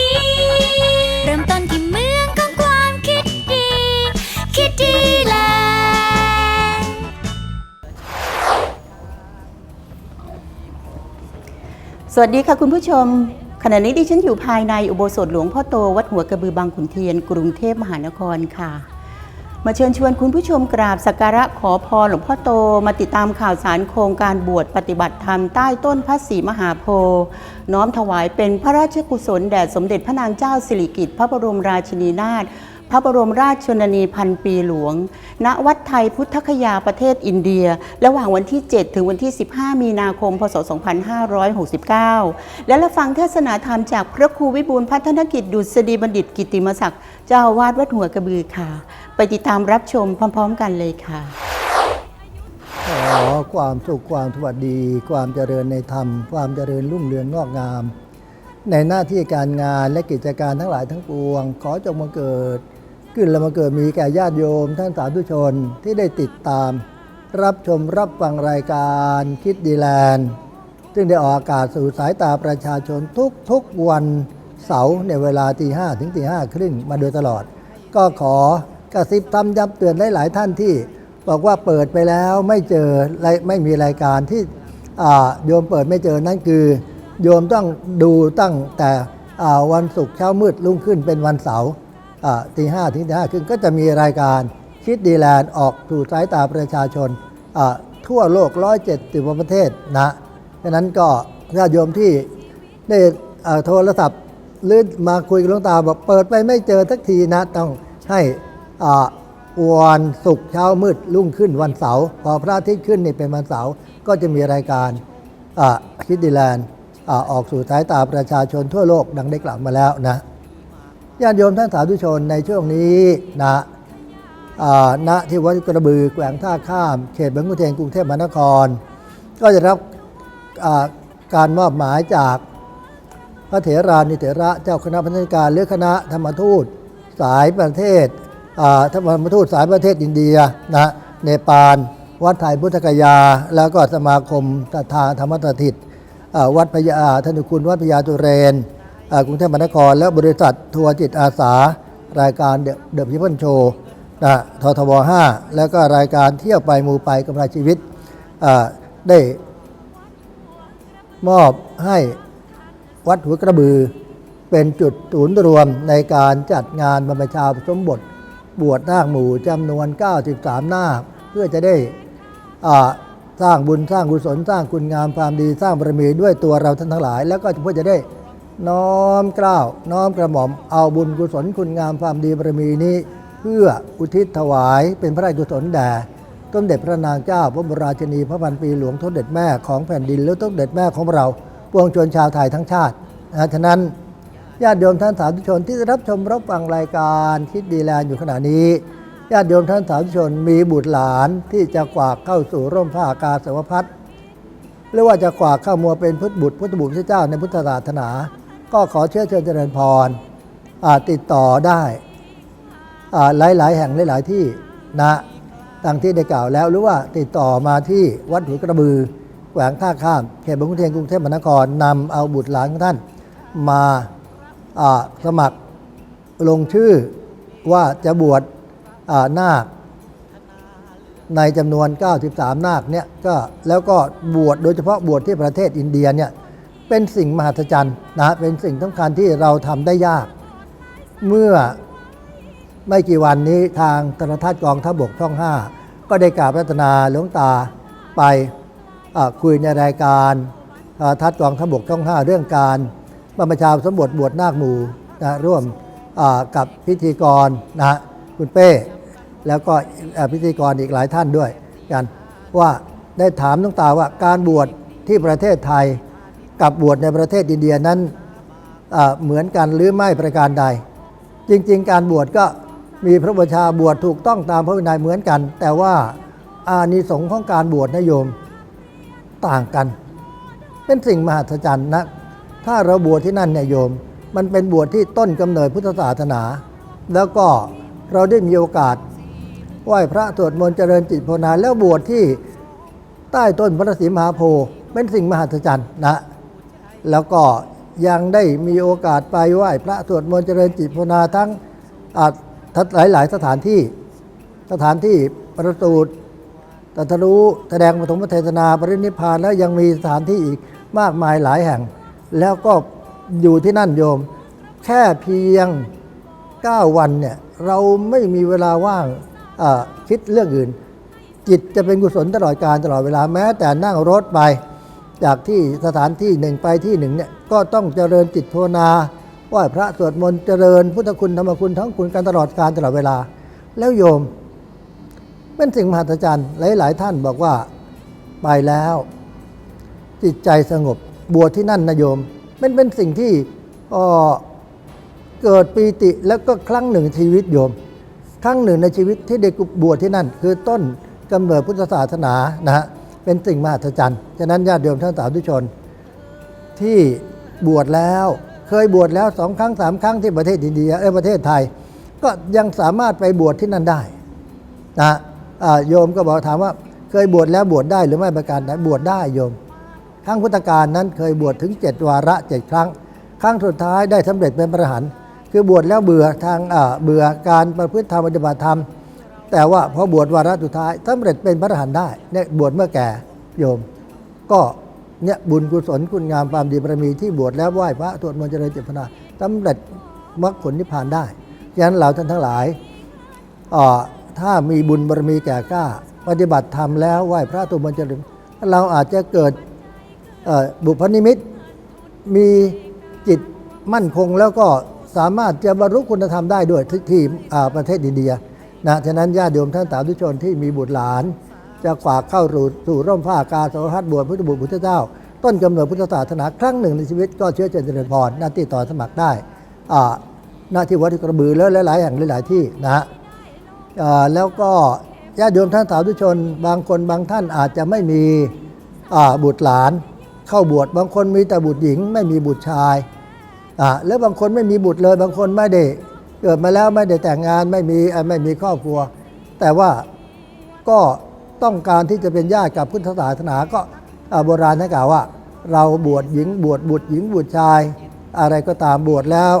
้ สวัสดีค่ะคุณผู้ชม ขณะนี้ดิฉันอยู่ภายในอุโบสถหลวงพ่อโต วัดหัวกระบือบางขุนเทียน กรุงเทพมหานครค่ะ มาเชิญชวนคุณผู้ชมกราบสักการะขอพรหลวงพ่อโต มาติดตามข่าวสารโครงการบวชปฏิบัติธรรมใต้ต้นพระศรีมหาโพธิ์น้อมถวายเป็นพระราชกุศลแด่สมเด็จพระนางเจ้าสิริกิติ์พระบรมราชินีนาถ พระบรมราชชนนีพันปีหลวง ณ วัดไทยพุทธคยาประเทศอินเดีย ระหว่างวันที่ 7 ถึงวันที่ 15 มีนาคม พศ 2569 และรับฟังเทศนาธรรมจากพระครูวิบูลพัฒนกิจดุษฎีบัณฑิตกิติมศักดิ์ เจ้าวาสวัดหัวกระบือค่ะ ไปติดตามรับชมพร้อม ๆ กันเลยค่ะขอความสุขความสวัสดี ความเจริญในธรรม ความเจริญรุ่งเรืองงอกงาม ในหน้าที่การงานและกิจการทั้งหลายทั้งปวง ขอจงมาเกิด ขึ้นและมาเกิดมีแก่ญาติโยมท่านสาธุชนที่ได้ติดตาม รับชมรับฟังรายการคิดดีแลนด์ ซึ่งได้ออกอากาศสู่สายตาประชาชนทุกทุกๆวันเสาร์ในเวลาตีห้ถึงตีห้าครึ่งมาโดยตลอด ก็ขอกระซิบทำย้ำเตือนหลาย ๆ ท่านที่ บอกว่าเปิดไปแล้วไม่เจอไม่มีรายการที่โยมเปิดไม่เจอนั่นคือ โยมต้องดูตั้งแต่วันศุกร์เช้ามืดรุ่งขึ้นเป็นวันเสาร์ ตีห้าถึงตีห้าครึ่งก็จะมีรายการคิดดีแลนด์ออกสู่สายตาประชาชนทั่วโลก 170กว่าประเทศนะดังนั้นก็ญาติโยมที่ได้โทรศัพท์หรือมาคุยกับหลวงตาบอกเปิดไปไม่เจอสักทีนะต้องให้อวันศุกร์เช้ามืดรุ่งขึ้นวันเสาร์พอพระอาทิตย์ขึ้นนี่เป็นวันเสาร์ก็จะมีรายการคิดดีแลนด์ออกสู่สายตาประชาชนทั่วโลกดังได้กล่าวมาแล้วนะ ญาติโยมท่านสาธุชนในช่วงนี้นะณที่วัดกระบือแกว่งท่าข้าม เขตบางขุนเทียนกรุงเทพมหานคร ก็จะรับการมอบหมายจากพระเถรานิเถระเจ้าคณะพัฒนาการหรือคณะธรรมทูตสายประเทศธรรมทูตสายประเทศอินเดียนะเนปาลวัดไทยพุทธกยา แล้วก็สมาคมศรัทธาธรรมสถิตวัดพญาธนุคุณวัดพญาตุเรน กรุงเทพมหานคร และบริษัททัวร์จิตอาสา รายการเดอะพิพันโชนะททบ5แล้วก็รายการเที่ยวไปมูไปกำไรชีวิตได้มอบให้วัดหัวกระบือ เป็นจุดศูนย์รวมในการจัดงานบรรพชาสมบท บวชนาคหมู่จำนวน 93 นาคเพื่อจะได้สร้างบุญสร้างกุศลสร้างคุณงามความดีสร้างบารมีด้วยตัวเราท่านทั้งหลาย แล้วก็เพื่อจะได้ น้อมเกล้าวน้อมกระหม่อมเอาบุญกุศลคุณงามความดีบารมีนี้ เพื่ออุทิศถวายเป็นพระราชกุศลแด่สมเด็จพระนางเจ้า พระบรมราชินีพระพันปีหลวงทศเด็จแม่ของแผ่นดินและทศเด็จแม่ของเราปวงชนชาวไทยทั้งชาตินะฉะนั้นญาติโยมท่านสาธุชนที่รับชมรับฟังรายการคิดดีแลนอยู่ขณะนี้ญาติโยมท่านสาธุชนมีบุตรหลานที่จะกวากเข้าสู่ร่มผ้ากาสาวพัดหรือว่าจะกวากเข้ามัวเป็นพุทธบุตรพุทธบุตรพระเจ้าในพุทธศาสนา ก็ขอเชื้อเชิญเจริญพรติดต่อได้อ่าหลาย ๆ แห่งหลาย ๆ ที่นะดังที่ได้กล่าวแล้วหรือว่าติดต่อมาที่วัดหัวกระบือแขวงท่าข้ามเขตบางขุนเทียนกรุงเทพมหานครนำเอาบุตรหลานของท่านมาสมัครลงชื่อว่าจะบวชนาคในจำนวน 93 นาคเนี่ยก็แล้วก็บวชโดยเฉพาะบวชที่ประเทศอินเดียเนี่ย เป็นสิ่งมหัศจรรย์นะเป็นสิ่งสำคัญที่เราทำได้ยาก เมื่อไม่กี่วันนี้ทางโทรทัศน์กองทัพบกช่อง 5 ก็ได้กราบรัตนาหลวงตาไปคุยในรายการทรทัศน์กองทัพบกช่อง 5 เรื่องการบรรพชาสมบทบวชนาคหมู่นะร่วมกับพิธีกรนะฮะคุณเป้ แล้วก็พิธีกรอีกหลายท่านด้วยกันว่าได้ถามหลวงตาว่าการบวชที่ประเทศไทย กับบวชในประเทศอินเดียนั้นเหมือนกันหรือไม่ประการใด จริง ๆ การบวชก็มีพระบัญชาบวชถูกต้องตามพระวินัยเหมือนกัน แต่ว่าอานิสงส์ของการบวชนโยมต่างกัน เป็นสิ่งมหัศจรรย์นะถ้าเราบวชที่นั่นเนี่ยโยม มันเป็นบวชที่ต้นกำเนิดพุทธศาสนา แล้วก็เราได้มีโอกาสไหว้พระสวดมนต์เจริญจิตภาวนาแล้วบวชที่ใต้ต้นพระศรีมหาโพธิ์เป็นสิ่งมหัศจรรย์นะ แล้วก็ยังได้มีโอกาสไปไหว้พระสวดมนต์เจริญจิตภาวนาทั้งหลายหลายสถานที่สถานที่ประสูตรตรัสรู้แสดงปฐมเทศนาปรินิพานแล้วยังมีสถานที่อีกมากมายหลายแห่ง แล้วก็อยู่ที่นั่นโยม แค่เพียง 9 วันเนี่ยเราไม่มีเวลาว่างคิดเรื่องอื่น จิตจะเป็นกุศลตลอดการตลอดเวลาแม้แต่นั่งรถไป จากที่สถานที่หนึ่งไปที่หนึ่งเนี่ยก็ต้องเจริญจิตภาวนาไหว้พระสวดมนต์เจริญ พุทธคุณธรรมคุณทั้งคุณกันตลอดการตลอดเวลา แล้วโยม เป็นสิ่งมหัศจรรย์หลาย ๆ ท่านบอกว่าไปแล้ว จิตใจสงบบวชที่นั่นนะโยมมันเป็นสิ่งที่เออเกิดปีติแล้วก็ครั้งหนึ่งชีวิตโยม ครั้งหนึ่งในชีวิตที่ได้บวชที่นั่น คือต้นกำเนิดพุทธศาสนานะฮะ เป็นสิ่งมหัศจรรย์ ฉะนั้นญาติโยมท่านสาธุชน ที่บวชแล้วเคยบวชแล้วสองครั้งสามครั้งที่ประเทศอินเดียเออประเทศไทย ก็ยังสามารถไปบวชที่นั่นได้นะโยมก็บอกถามว่าเคยบวชแล้วบวชได้หรือไม่ประการใดบวชได้โยมครั้งพุทธกาลนั้นเคยบวชถึง7วาระเจ็ดครั้ง ครั้งสุดท้ายได้สำเร็จเป็นพระรหันต์คือบวชแล้วเบื่อทางเบื่อการประพฤติธรรมปฏิบัติธรรม แต่ว่าพอบวชวาระสุดท้ายสำเร็จเป็นพระอรหันต์ได้เนี่ยบวชเมื่อแก่โยม ก็เนี่ยบุญกุศลคุณงามความดีบารมีที่บวชแล้วไหว้พระสวดมนต์เจริญเจตนาสำเร็จมรรคผลนิพพานได้ฉะนั้นเราท่านทั้งหลายอ่อถ้ามีบุญบารมีแก่กล้า ปฏิบัติธรรมแล้วไหว้พระตัวมนต์เจริญเราอาจจะเกิดบุพนิมิตมีจิตมั่นคงแล้วก็สามารถจะบรรลุคุณธรรมได้ด้วยที่ประเทศอินเดีย นะฉะนั้นญาติโยมท่านสาธุชนที่มีบุตรหลาน จะฝากเข้าสู่สู่ร่มผ้ากาสาวพัดบวชพุทธบุตรพุทธเจ้า ต้นกำเนิดพุทธศาสนาครั้งหนึ่งในชีวิตก็เชื้อเจริญเจริญพรหน้าที่ต่อสมัครได้อ่าหน้าที่วัดกระบือแล้วหลาย ๆ แห่งหลาย ๆ ที่นะฮะแล้วก็ญาติโยมท่านสาธุชน บางคนบางท่านอาจจะไม่มีบุตรหลานเข้าบวชบางคนมีแต่บุตรหญิง ไม่มีบุตรชายอ่าแล้วบางคนไม่มีบุตรเลย บางคนไม่ได้ เกิดมาแล้วไม่ได้แต่งงานไม่มีไม่มีครอบครัว แต่ว่าก็ต้องการที่จะเป็นญาติกับพุทธศาสนาก็โบราณท่านกล่าวว่า เราบวชหญิงบวชบุตรหญิงบุตรชาย อะไรก็ตามบวชแล้ว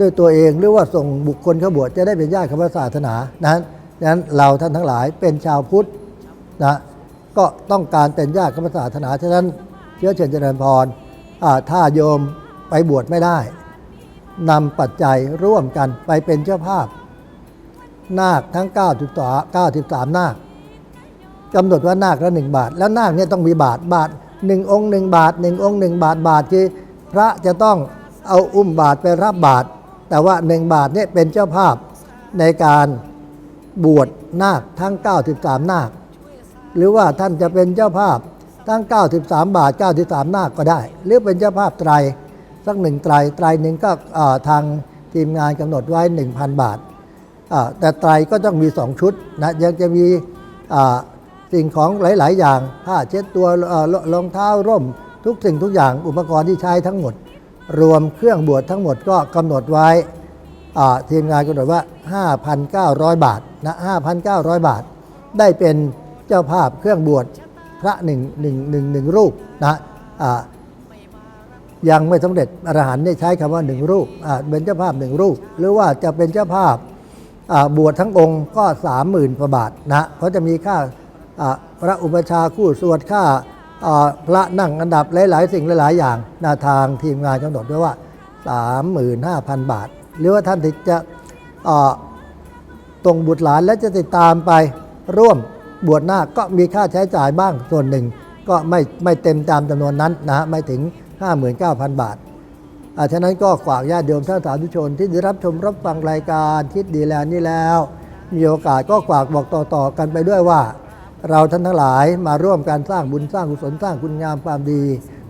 ด้วยตัวเองหรือว่าส่งบุคคลเข้าบวชจะได้เป็นญาติกับพระศาสนานั้นนั้นเราท่านทั้งหลายเป็นชาวพุทธนะก็ต้องการเป็นญาติกับพระศาสนาฉะนั้นเชื้อเชิญเจริญพรอ่าถ้าโยมไปบวชไม่ได้ นำปัจจัยร่วมกันไปเป็นเจ้าภาพ นาคทั้ง 9 93 นาคกำหนดว่านาคละหนึ่งบาท แล้วนาคเนี่ยต้องมีบาทบาทหนึ่งองค์หนึ่งบาทหนึ่งองค์หนึ่งบาทบาทคือพระจะต้องเอาอุ้มบาทไปรับบาท แต่ว่าหนึ่งบาทเนี่ยเป็นเจ้าภาพในการบวชนาคทั้ง 93 นาค หรือว่าท่านจะเป็นเจ้าภาพทั้ง 93 บาท 93 นาคก็ได้ หรือเป็นเจ้าภาพไตร สักหนึ่งไตรไตรหนึ่งก็ทางทีมงานกำหนดไว้ 1,000 บาทอ่าแต่ไตรก็ต้องมี 2 ชุดนะยังจะมีสิ่งของหลาย ๆ อย่างผ้าเช็ดตัวรองเท้าร่ม ทุกสิ่งทุกอย่างอุปกรณ์ที่ใช้ทั้งหมด รวมเครื่องบวชทั้งหมดก็กำหนดไว้ทีมงานกำหนดว่า 5,900 บาทนะ5,900 บาท ได้เป็นเจ้าภาพเครื่องบวชพระหนึ่งหนึ่งหนึ่งหนึ่งรูปนะ ยังไม่สำเร็จอรหันต์ได้ใช้คำว่าหนึ่งรูปเป็นเจ้าภาพหนึ่งรูป หรือว่าจะเป็นเจ้าภาพบวชทั้งองค์ก็สามหมื่นกว่าบาทนะเพราจะมีค่าพระอุปชาคู่สวดค่าพระนั่งอันดับหลาย ๆ สิ่งหลาย ๆ อย่างนาทางทีมงานกำหนดไว้ว่า 35,000 บาท หรือว่าท่านที่จะตรงบุตรหลานและจะติดตามไปร่วมบวชหน้าก็มีค่าใช้จ่ายบ้างส่วนหนึ่ง ก็ไม่ไม่เต็มตามจำนวนนั้นนะฮะไม่ถึง 59,000 บาทอาฉะนั้นก็ฝากญาติโยมท่านสาธุชน ที่ได้รับชมรับฟังรายการคิดดีแล้วนี่แล้ว มีโอกาสก็ฝากบอกต่อๆกันไปด้วยว่า เราท่านทั้งหลายมาร่วมกันสร้างบุญสร้างกุศลสร้างคุณงามความดี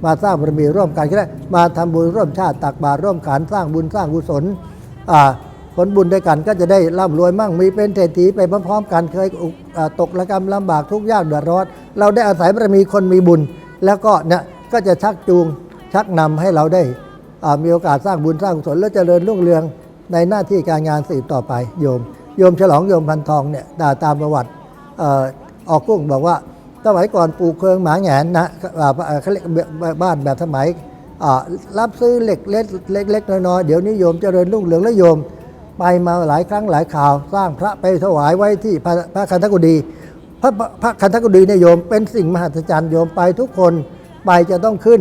มาสร้างบารมีร่วมกันก็ได้มาทำบุญร่วมชาติตักบาตรร่วมขันสร้างบุญสร้างกุศลผลบุญด้วยกันก็จะได้ร่ำรวยมั่งมีเป็นเศรษฐีไปพร้อมๆกันเคยตกระกรรมลำบากทุกยากเดือดร้อนเราได้อาศัยบารมีคนมีบุญ แล้วก็เนี่ยก็จะชักจูง ชักนำให้เราได้มีโอกาสสร้างบุญสร้างกุศลและเจริญรุ่งเรืองในหน้าที่การงานสืบต่อไปโยม โยมฉลองโยมพันทองเนี่ยด่าตามประวัติออกกุ้งบอกว่าสมัยก่อนปลูกเคืองหมาแหงนนะเขาเรียกบ้านแบบสมัยรับซื้อเหล็กเล็กเล็กๆน้อยๆเดี๋ยวนี้โยมเจริญรุ่งเรืองและโยม ไปมาหลายครั้งหลายข่าว สร้างพระไปถวายไว้ที่พระพระคันธกุฎีพระพระคันธกุฎีเนี่ยโยมเป็นสิ่งมหัศจรรย์โยมไปทุกคนไปจะต้องขึ้น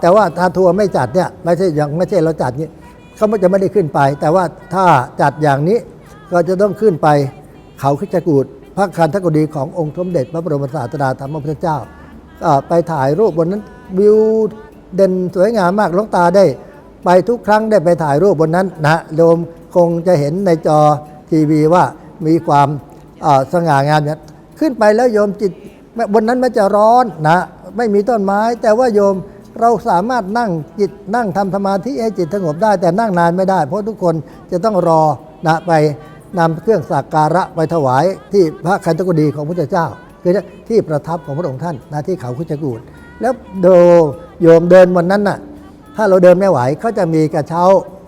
แต่ว่าถ้าทัวร์ไม่จัดเนี่ยไม่ใช่ย่างไม่ใช่เราจัดนี่เขาไม่จะไม่ได้ขึ้นไป แต่ว่าถ้าจัดอย่างนี้ก็จะต้องขึ้นไปเขาคิจกูดพระคันธกุฎีขององค์สมเด็จพระบรมศาสดาธรรมพุทธเจ้า ไปถ่ายรูปบนนั้นวิวเด่นสวยงามมากหลวงตาได้ไปทุกครั้งได้ไปถ่ายรูปบนนั้นนะโยมคงจะเห็นในจอทีวีว่ามีความสง่างามเนี่ยขึ้นไปแล้วโยมจิตบนนั้นมันจะร้อนนะไม่มีต้นไม้ แต่ว่าโยม เราสามารถนั่งจิตนั่งทำสมาธิให้จิตสงบได้ แต่นั่งนานไม่ได้ เพราะทุกคนจะต้องรอนะไปนำเครื่องสักการะไปถวายที่พระคันธกุฎีของพระพุทธเจ้า คือที่ประทับของพระองค์ท่านนะที่เขาคุจกูดแล้วโดโยมเดินวันนั้นน่ะถ้าเราเดินไม่ไหวเขาจะมีกระเช้า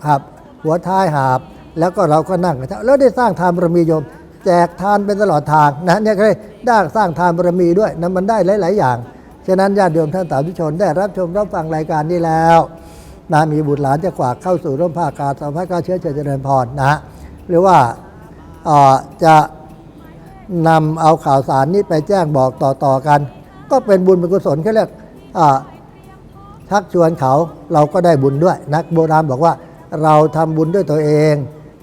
หับหัวท้ายหาบ แล้วก็เราก็นั่งกระเช้าแล้วได้สร้างทานบารมีโยม แจกทานเป็นตลอดทางนะเนี่ยก็ได้ได้สร้างทานบารมีด้วยนะมันได้หลาย ๆ อย่าง ฉะนั้นญาติโยมท่านสาธุชนได้รับชมรับฟังรายการนี้แล้วนะมีบุตรหลานจะกวากเข้าสู่ร่มผ้ากาสาวพระกาเชื้อเจริญพรนะหรือว่าจะนำเอาข่าวสารนี้ไปแจ้งบอกต่อๆกัน ก็เป็นบุญเป็นกุศลเขาเรียกชักชวนเขาเราก็ได้บุญด้วย นักโบราณบอกว่าเราทำบุญด้วยตัวเอง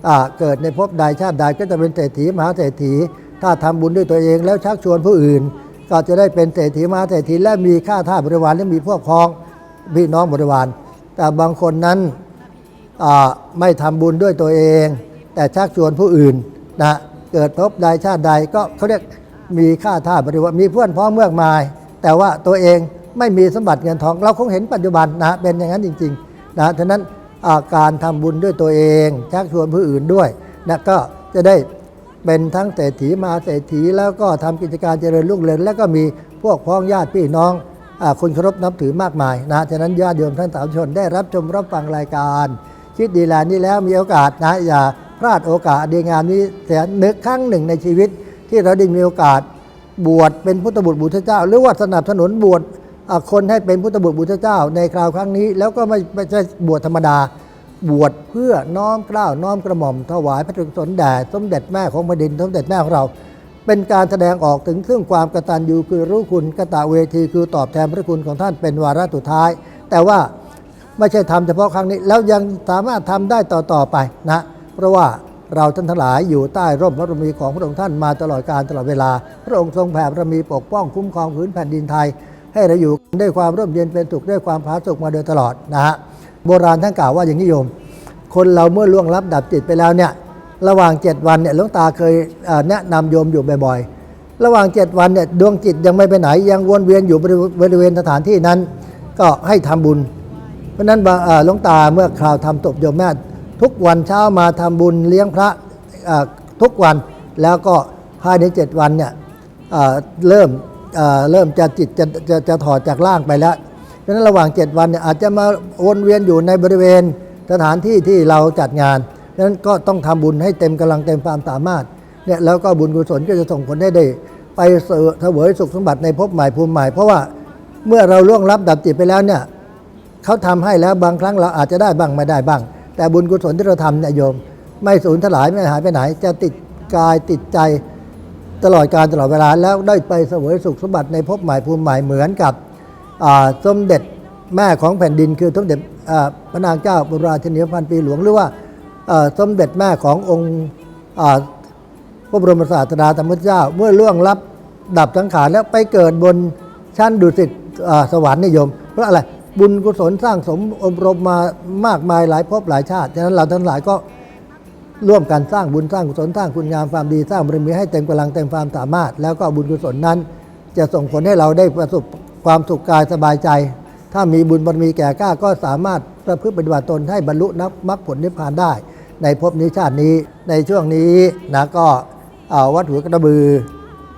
อเกิดในภพใดชาติใดก็จะเป็นเศรษฐีมหาเศรษฐี ถ้าทำบุญด้วยตัวเองแล้วชักชวนผู้อื่น ก็จะได้เป็นเศรษฐีมาเศรษฐีและมีค่าท่าสบริวารและมีพวกพ้องพี่น้องบริวาร แต่บางคนนั้นไม่ทำบุญด้วยตัวเอง แต่ชักชวนผู้อื่นนะเกิดภพใดชาติใดก็เขาเรียกมีค่าท่าบริวารมีเพื่อนพ้องเมื่อมาย แต่ว่าตัวเองไม่มีสมบัติเงินทอง เราคงเห็นปัจจุบันนะเป็นอย่างนั้นจริงๆนะฉะนั้นอาการทำบุญด้วยตัวเอง ชักชวนผู้อื่นด้วยนะก็จะได้ เป็นทั้งเศรษฐีมาเศรษฐีแล้วก็ทำกิจการเจริญรุ่งเรืองแล้วก็มีพวกพ้องญาติพี่น้องอคนเคารพนับถือมากมายนะฉะนั้นญาติโยมท่านสาธุชนได้รับชมรับฟังรายการ คิดดีแลนี้แล้วมีโอกาสนะอย่าพลาดโอกาสดีงามนี้เสียนึกครั้งหนึ่งในชีวิต ที่เราได้มีโอกาสบวชเป็นพุทธบุตรบุตรเจ้า หรือว่าสนับสนุนบวชคนให้เป็นพุทธบุตรบุตรเจ้า ในคราวครั้งนี้ แล้วก็ไม่ไม่ใช่บวชธรรมดา บวชเพื่อน้อมเกล้าวน้อมกระหม่อมถวายพระกุศลแด่สมเด็จแม่ของแผ่นดินสมเด็จแม่ของเรา เป็นการแสดงออกถึงซึ่งความกตัญญูคือรู้คุณกตเวทีคือตอบแทนพระคุณของท่านเป็นวาระสุดท้าย แต่ว่าไม่ใช่ทำเฉพาะครั้งนี้ แล้วยังสามารถทำได้ต่อๆไปนะ เพราะว่าเราท่านทั้งหลายอยู่ใต้ร่มพระบรมีของพระองค์ท่านมาตลอดการตลอดเวลา พระองค์ทรงแผ่บารมีปกป้องคุ้มครองพื้นแผ่นดินไทย ให้เราอยู่ด้วยความร่มเย็นเป็นสุขด้วยความผาสุกมาโดยตลอดนะฮะ โบราณท่านกล่าวว่าอย่างนี้โยม คนเราเมื่อล่วงลับดับจิตไปแล้วเนี่ยระหว่างเจ็ดวันเนี่ยหลวงตาเคยแนะนำโยมอยู่บ่อยๆ ระหว่างเจ็ดวันเนี่ยดวงจิตยังไม่ไปไหน ยังวนเวียนอยู่บริเวณสถานที่นั้น ก็ให้ทำบุญ เพราะฉะนั้นหลวงตาเมื่อคราวทำตบโยมแม่ทุกวันเช้ามาทำบุญเลี้ยงพระทุกวันแล้วก็ภายในเจ็ดวันเนี่ยเริ่มเริ่มจะจิตจะจะจะถอดจากร่างไปแล้วะนั้นระหว่างเจ็ดวันเนี่ยอาจจะมาวนเวียนอยู่ในบริเวณสถานที่ที่เราจัดงานเพราะฉะนั้นก็ต้องทำบุญให้เต็มกำลังเต็มความสามารถเนี่ยแล้วก็บุญกุศลก็จะส่งผลได้ได้ ไปเสวยสวยสุขสมบัติในภพใหม่ภูมิใหม่ เพราะว่าเมื่อเราล่วงลับดับจิตไปแล้วเนี่ยเขาทำให้แล้วบางครั้งเราอาจจะได้บ้างไม่ได้บ้าง แต่บุญกุศลที่เราทำเนี่ยโยม ไม่สูญถลายไม่หายไปไหน จะติดกายติดใจตลอดการตลอดเวลาแล้วได้ไปเสวยสุขสมบัติในภพใหม่ภูมิใหม่เหมือนกับ สมเด็จแม่ของแผ่นดิน คือสมเด็จพระนางเจ้าบรมราชินีพันปีหลวงหรือว่าสมเด็จแม่ขององค์พระบรมศาสดาธรรมเจ้า เมื่อล่วงลับดับสังขารแล้วไปเกิดบนชั้นดุสิตสวรรค์นิยม เพราะอะไรบุญกุศลสร้างสมอบรมมามากมายหลายภพหลายชาติฉะนั้นเราทั้งหลายก็ร่วมกันสร้างบุญสร้างกุศลสร้างคุณงามความดีสร้างบารมีให้เต็มกำลังเต็มความสามารถ แล้วก็บุญกุศลนั้น จะส่งผลให้เราได้ประสบ ความสุขกายสบายใจ ถ้ามีบุญบารมีแก่กล้าก็สามารถประพฤติปฏิบัติตนให้บรรลุนับมรรคผลนิพพานได้ ในภพนี้ชาตินี้ในช่วงนี้นะก็วัดหัวกระบือ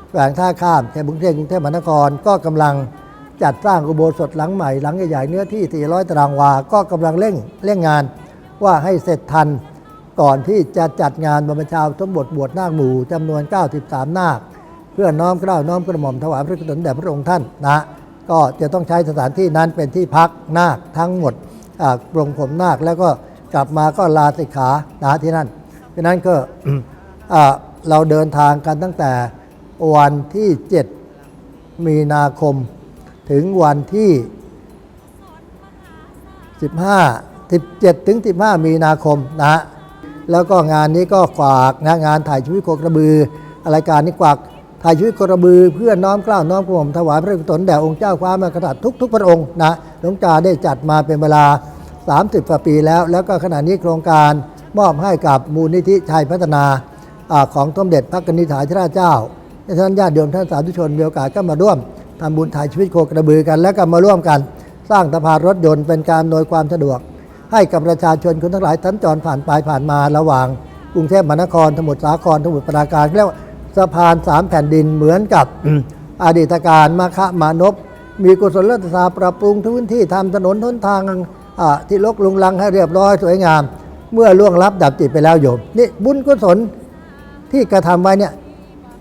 แขวงท่าข้ามเขตกรุงเทพกรุงเทพมหานครก็กำลังจัดสร้างอุโบสถหลังใหม่หลังใหญ่ๆเนื้อที่ 400 ตารางวา ก็กำลังเร่งเร่งงานว่าให้เสร็จทันก่อนที่จะจัดงานบรรพชาสมบทบวชนาคหมู่จำนวน 93 นาค เพื่อน้อมเกล้าน้อมกระหม่อมถวายพระกุศลแด่พระองค์ท่านนะ ก็จะต้องใช้สถานที่นั้นเป็นที่พักนาคทั้งหมดปรงผมนาคแล้วก็กลับมาก็ลาสิกขานะที่นั่นดังนั้นก็เราเดินทางกันตั้งแต่วันที่ 7 มีนาคม ถึงวันที่ 15 17 ถึง 15 มีนาคมนะฮะแล้วก็งานนี้ก็ฝากนะงานถ่ายชีวิตโคกระบือรายการนี้ฝาก ถ่ายชีวิตโคกระบือเพื่อน้อมเกล้าน้อมกระหม่อมถวายพระกุศลแด่องค์เจ้าฟ้ามากษัตริย์ทุกๆ พระองค์นะหลวงตาได้จัดมาเป็นเวลา 30กว่าปีแล้ว แล้วก็ขณะนี้โครงการมอบให้กับมูลนิธิชัยพัฒนาอของสมเด็จพระกนิษฐาธิราชเจ้าดังนั้นญาติโยมท่านสาธุชนมีโอกาสก็มาร่วมทำบุญถ่ายชีวิตโคกระบือกัน แล้วก็มาร่วมกัน สร้างสะพานรถยนต์เป็นการอำนวยความสะดวก ให้กับประชาชนคนทั้งหลายสัญจรผ่านไปผ่านมาระหว่างกรุงเทพมหานครสมุทรสาครสมุทรปราการเรียกว่า สะพานสามแผ่นดินเหมือนกับอดีตการมาคะมานพมีกุศลรัตนาปรับปรุงพื้นที่ทำถนนทนทางที่ลกลุงลังให้เรียบร้อยสวยงาม เมื่อล่วงลับดับจิตไปแล้วโยมนี่บุญกุศลที่กระทำไว้เนี่ย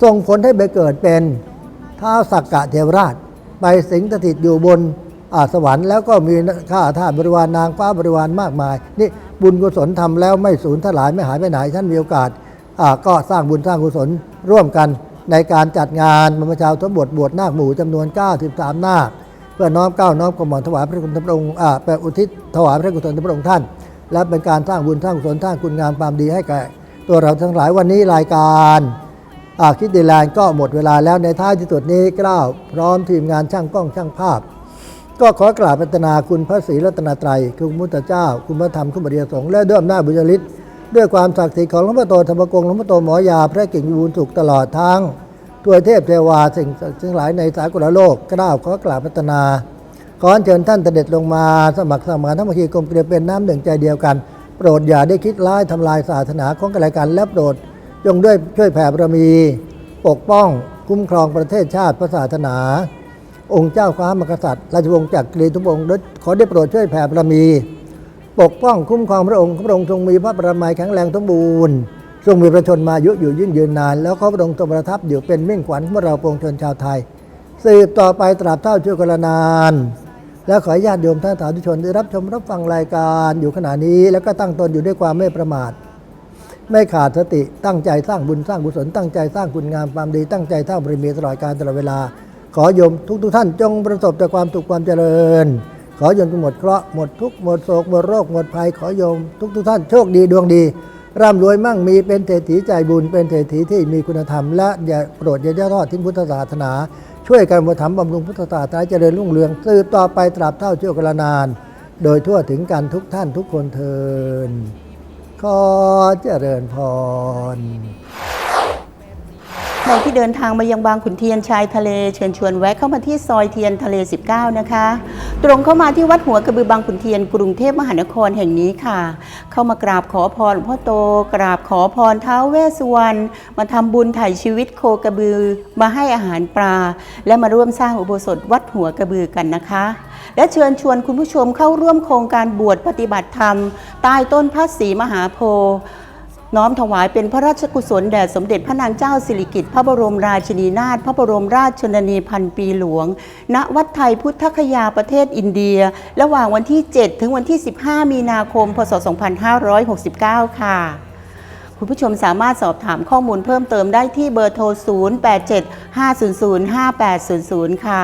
ส่งผลให้ไปเกิดเป็นท้าวสักกะเทวราช ไปสิงสถิตอยู่บนสวรรค์แล้วก็มีข้าทาสบริวารนางฟ้าบริวารมากมาย นี่บุญกุศลทำแล้วไม่สูญสลายไม่หายไปไหนท่านมีโอกาส ก็สร้างบุญสร้างกุศลร่วมกันในการจัดงานบรรพชาสมบทบวชนาคหมู่จำนวน 93 นาคเพื่อน้อมเก้าน้อมกระหม่อมถวายพระกุศลพระองค์ไปอุทิศถวายพระกุศลพระองค์ท่าน และเป็นการสร้างบุญสร้างกุศลสร้างคุณงามความดีให้แก่ตัวเราทั้งหลายวันนี้รายการคิดดีแลนด์ก็หมดเวลาแล้วในท้ายที่สุดนี้กล้าวพร้อมทีมงานช่างกล้องช่างภาพ ก็ขอกราบพัฒนาคุณพระศรีรัตนตรัย คุณพระพุทธเจ้า คุณพระธรรมคุณบริยสงฆ์และด้วยอำนาจบุญญฤทธิ์ ด้วยความศักดิ์สิทธิ์ของหลวงพ่อโตธรรมกงหลวงพ่อโตหมอยา พระเก่งวิบูลย์สุขตลอดทั้งตัวยเทพเทวาสิ่งทั้งหลายในสากลโลกกล้าวขอกราบพัฒนา ขอเชิญท่านเสด็จลงมาสมัครสมานทั้งหมดกลมเกลียวเป็นน้ำหนึ่งใจเดียวกัน โปรดอย่าได้คิดร้ายทำลายศาสนาของกันและกันและโปรดจงด้วยช่วยแผ่บารมี ปกป้องคุ้มครองประเทศชาติพระศาสนา องค์เจ้าฟ้ามกษัตริย์ราชวงศ์จักรีทุกองค์ขอได้โปรดช่วยแผ่บารมี ปกป้องคุ้มครองพระองค์พระองค์ทรงมีพระบารมีแข็งแรงสมบูรณ์ทรงมีประชนมายุอยู่ยืนยืนนาน แล้วขอพระองค์ทรงประทับอยู่เป็นมิ่งขวัญขอเราปวงชนชาวไทย สืบต่อไปตราบเท่าชั่วกาลนาน และขอให้ญาติโยมท่านสาธุชนได้รับชมรับฟังรายการอยู่ขณะนี้ แล้วก็ตั้งตนอยู่ด้วยความไม่ประมาท ไม่ขาดสติตั้งใจสร้างบุญสร้างกุศลตั้งใจสร้างคุณงามความดีตั้งใจสร้างบารมีตลอดการตลอดเวลา ขอโยมทุกทุกท่านจงประสบแต่ความสุขความเจริญ ขอโยมจงหมดเคราะห์หมดทุกข์หมดโศกหมดโรคหมดภัยขอโยม ทุกทุกท่านโชคดีดวงดี ร่ำรวยมั่งมีเป็นเศรษฐีใจบุญเป็นเศรษฐีที่มีคุณธรรม และอย่าโปรดอย่าย่อทอดทิ้งพุทธศาสนา ช่วยกันบรรมบำรุงพุทธศาสนาเจริญรุ่งเรืองสืบต่อไปตราบเท่าชั่วกาลนาน โดยทั่วถึงกันทุกท่านทุกคนเทินขอเจริญพร ใครที่เดินทางมายังบางขุนเทียนชายทะเลเชิญชวนแวะเข้ามาที่ซอยเทียนทะเล 19 นะคะ ตรงเข้ามาที่วัดหัวกระบือบางขุนเทียนกรุงเทพมหานครแห่งนี้ค่ะ เข้ามากราบขอพรหลวงพ่อโต กราบขอพรท้าวเวสสุวรรณมาทำบุญไถ่ชีวิตโคกระบือ มาให้อาหารปลา และมาร่วมสร้างอุโบสถวัดหัวกระบือกันนะคะ และเชิญชวนคุณผู้ชมเข้าร่วมโครงการบวชปฏิบัติธรรม ใต้ต้นพระศรีมหาโพธิ์ น้อมถวายเป็นพระราชกุศลแด่สมเด็จพระนางเจ้าสิริกิติ์พระบรมราชินีนาถพระบรมราชชนนีพันปีหลวง ณวัดไทยพุทธคยาประเทศอินเดีย ระหว่างวันที่ 7 ถึงวันที่ 15 มีนาคม พศ 2569 ค่ะ คุณผู้ชมสามารถสอบถามข้อมูลเพิ่มเติมได้ที่เบอร์โทร 0875005800 ค่ะ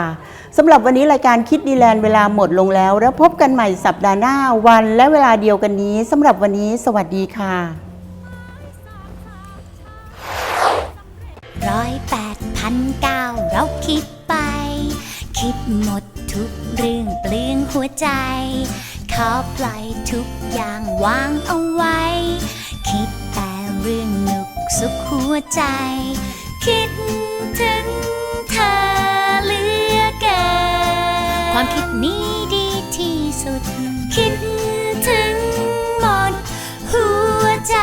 สำหรับวันนี้รายการคิดดีแลนด์เวลาหมดลงแล้ว แล้วพบกันใหม่สัปดาห์หน้าวันและเวลาเดียวกันนี้สำหรับวันนี้ สวัสดีค่ะันก้าวเราคิดไป คิดหมดทุกเรื่องเปลืองหัวใจ ขอปล่อยทุกอย่างวางเอาไว้ คิดแต่เรื่องหนุกสุขหัวใจ คิดถึงเธอเหลือเกินความคิดนี้ดีที่สุด คิดถึงหมดหัวใจ